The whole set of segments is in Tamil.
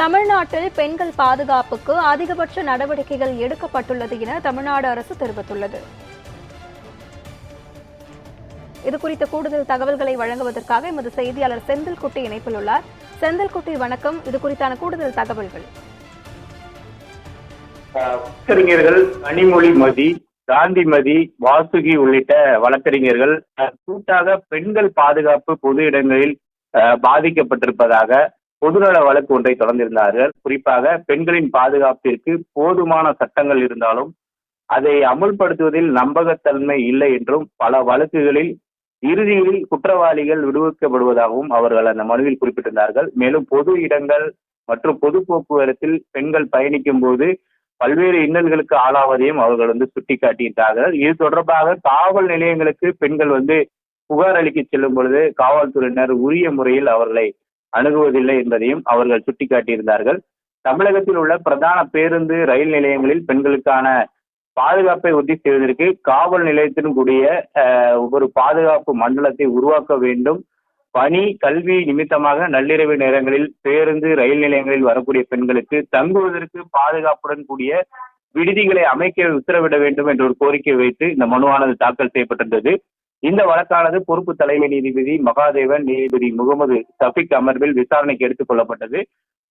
தமிழ்நாட்டில் பெண்கள் பாதுகாப்புக்கு அதிகபட்ச நடவடிக்கைகள் எடுக்கப்பட்டுள்ளது என தமிழ்நாடு அரசு தெரிவித்துள்ளது. இது குறித்த கூடுதல் தகவல்களை வழங்குவதற்காக எமது செய்தியாளர் செந்தில்குட்டி இணைப்பில் உள்ளார். செந்தில்குட்டி வணக்கம். இது குறித்தான கூடுதல் தகவல்கள். வழக்கறிஞர்கள் கனிமொழி மதி காந்திமதி வாசுகி உள்ளிட்ட வழக்கறிஞர்கள் கூட்டாக பெண்கள் பாதுகாப்பு பொது இடங்களில் பாதிக்கப்பட்டிருப்பதாக பொதுநல வழக்கு ஒன்றை தொடர்ந்திருந்தார்கள். குறிப்பாக பெண்களின் பாதுகாப்பிற்கு போதுமான சட்டங்கள் இருந்தாலும் அதை அமுல்படுத்துவதில் நம்பகத்தன்மை இல்லை என்றும் பல வழக்குகளில் இறுதியில் குற்றவாளிகள் விடுவிக்கப்படுவதாகவும் அவர்கள் அந்த மனுவில் குறிப்பிட்டிருந்தார்கள். மேலும் பொது இடங்கள் மற்றும் பொது போக்குவரத்தில் பெண்கள் பயணிக்கும் போது பல்வேறு இன்னல்களுக்கு ஆளாவதையும் அவர்கள் வந்து சுட்டிக்காட்டியிருந்தார்கள். இது தொடர்பாக காவல் நிலையங்களுக்கு பெண்கள் வந்து புகார் அளிக்க செல்லும் பொழுது காவல்துறையினர் உரிய முறையில் அவர்களை அணுகுவதில்லை என்பதையும் அவர்கள் சுட்டிக்காட்டியிருந்தார்கள். தமிழகத்தில் உள்ள பிரதான பேருந்து ரயில் நிலையங்களில் பெண்களுக்கான பாதுகாப்பை உறுதி செய்வதற்கு காவல் நிலையத்தின் கூடிய அஹ், ஒரு பாதுகாப்பு மண்டலத்தை உருவாக்க வேண்டும். பணி கல்வி நிமித்தமாக நள்ளிரவு நேரங்களில் பேருந்து ரயில் நிலையங்களில் வரக்கூடிய பெண்களுக்கு தங்குவதற்கு பாதுகாப்புடன் கூடிய விடுதிகளை அமைக்க உத்தரவிட வேண்டும் என்ற ஒரு கோரிக்கை வைத்து இந்த மனுவானது தாக்கல் செய்யப்பட்டிருந்தது. இந்த வழக்கானது பொறுப்பு தலைமை நீதிபதி மகாதேவன் நீதிபதி முகமது சஃபிக் அமர்வில் விசாரணைக்கு எடுத்துக் கொள்ளப்பட்டது.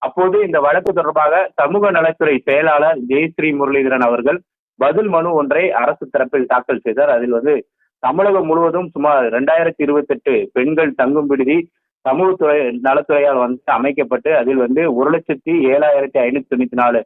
அப்போது இந்த வழக்கு தொடர்பாக சமூக நலத்துறை செயலாளர் ஜெயஸ்ரீ முரளிதரன் அவர்கள் பதில் மனு ஒன்றை அரசு தரப்பில் தாக்கல் செய்தார். அதில் வந்து தமிழகம் முழுவதும் சுமார் ரெண்டாயிரத்தி இருபத்தி எட்டு பெண்கள் தங்கும் விடுதி சமூகத்துறை நலத்துறையால் வந்து அமைக்கப்பட்டு அதில் வந்து ஒரு லட்சத்தி ஏழாயிரத்தி ஐநூத்தி தொண்ணூத்தி நாலு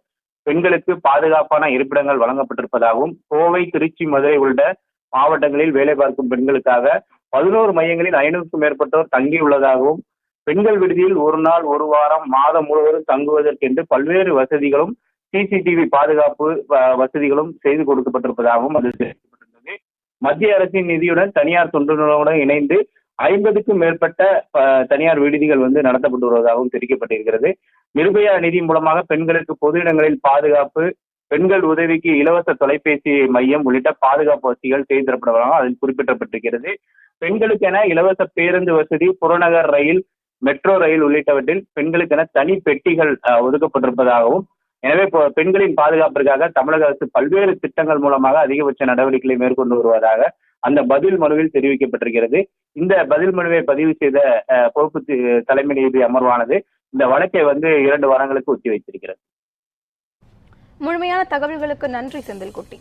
பெண்களுக்கு பாதுகாப்பான இருப்பிடங்கள் வழங்கப்பட்டிருப்பதாகவும் கோவை திருச்சி மதுரை உள்ளிட்ட மாவட்டங்களில் வேலை பார்க்கும் பெண்களுக்காக பதினோரு மையங்களில் ஐநூறுக்கும் மேற்பட்டோர் தங்கியுள்ளதாகவும் பெண்கள் விடுதியில் ஒரு நாள் ஒரு வாரம் மாதம் முழுவதும் தங்குவதற்கென்று பல்வேறு வசதிகளும் சிசிடிவி பாதுகாப்பு வசதிகளும் செய்து கொடுக்கப்பட்டிருப்பதாகவும் அது தெரிவிக்கப்பட்டிருந்தது. மத்திய அரசின் நிதியுடன் தனியார் தொண்டு நிறுவனம் இணைந்து ஐம்பதுக்கும் மேற்பட்ட தனியார் விடுதிகள் வந்து நடத்தப்பட்டு வருவதாகவும் தெரிவிக்கப்பட்டிருக்கிறது. நிர்பயா நிதி மூலமாக பெண்களுக்கு பொது இடங்களில் பாதுகாப்பு பெண்கள் உதவிக்கு இலவச தொலைபேசி மையம் உள்ளிட்ட பாதுகாப்பு வசதிகள் செய்து தரப்படுவதாக அதில் குறிப்பிடப்பட்டிருக்கிறது. பெண்களுக்கென இலவச பேருந்து வசதி புறநகர் ரயில் மெட்ரோ ரயில் உள்ளிட்டவற்றில் பெண்களுக்கென தனி பெட்டிகள் அஹ், ஒதுக்கப்பட்டிருப்பதாகவும் எனவே இப்போ பெண்களின் பாதுகாப்பிற்காக தமிழக அரசு பல்வேறு திட்டங்கள் மூலமாக அதிகபட்ச நடவடிக்கைகளை மேற்கொண்டு வருவதாக அந்த பதில் மனுவில் தெரிவிக்கப்பட்டிருக்கிறது. இந்த பதில் மனுவை பதிவு செய்த அஹ், பொறுப்பு தலைமை நீதி அமர்வானது இந்த வழக்கை வந்து இரண்டு வாரங்களுக்கு ஒத்தி வைத்திருக்கிறது முழுமையான தகவல்களுக்கு நன்றி செந்தில்குட்டி.